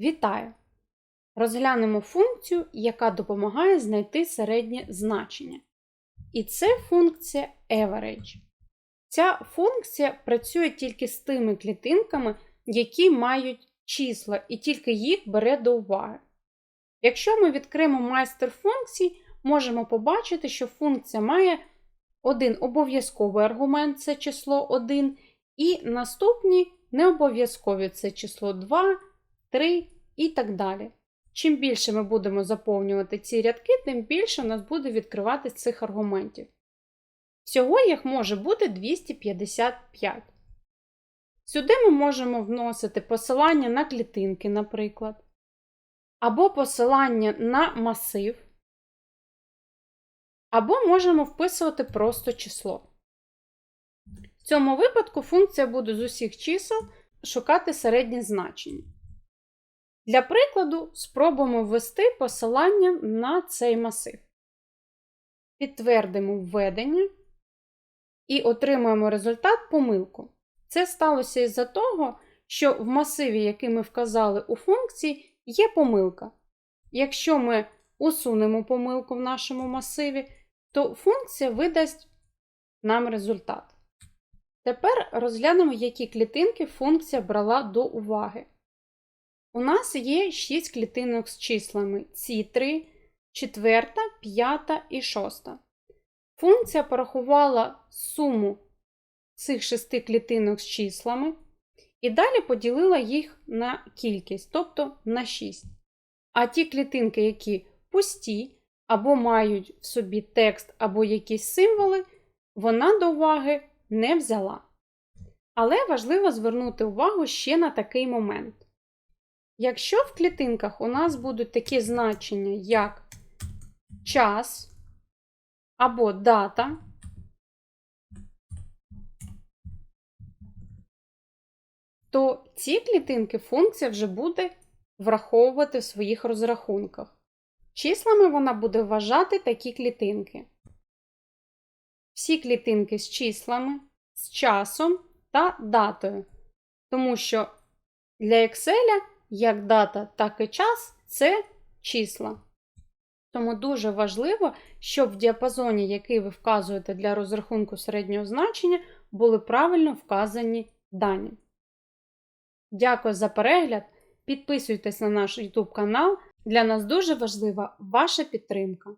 Вітаю! Розглянемо функцію, яка допомагає знайти середнє значення. І це функція average. Ця функція працює тільки з тими клітинками, які мають числа, і тільки їх бере до уваги. Якщо ми відкриємо майстер функцій, можемо побачити, що функція має один обов'язковий аргумент це число 1, і наступні необов'язкові це число 2, 3 і так далі. Чим більше ми будемо заповнювати ці рядки, тим більше у нас буде відкривати цих аргументів. Всього їх може бути 255. Сюди ми можемо вносити посилання на клітинки, наприклад, або посилання на масив, або можемо вписувати просто число. В цьому випадку функція буде з усіх чисел шукати середнє значення. Для прикладу, спробуємо ввести посилання на цей масив. Підтвердимо введення і отримаємо результат помилку. Це сталося із-за того, що в масиві, який ми вказали у функції, є помилка. Якщо ми усунемо помилку в нашому масиві, то функція видасть нам результат. Тепер розглянемо, які клітинки функція брала до уваги. У нас є 6 клітинок з числами ці 3, 4, 5 і 6. Функція порахувала суму цих 6 клітинок з числами і далі поділила їх на кількість, тобто на 6. А ті клітинки, які пусті, або мають в собі текст або якісь символи, вона до уваги не взяла. Але важливо звернути увагу ще на такий момент. Якщо в клітинках у нас будуть такі значення, як час або дата, то ці клітинки функція вже буде враховувати в своїх розрахунках. Числами вона буде вважати такі клітинки. Всі клітинки з числами, з часом та датою. Тому що для Excel як дата, так і час це числа. Тому дуже важливо, щоб в діапазоні, який ви вказуєте для розрахунку середнього значення, були правильно вказані дані. Дякую за перегляд! Підписуйтесь на наш YouTube канал. Для нас дуже важлива ваша підтримка.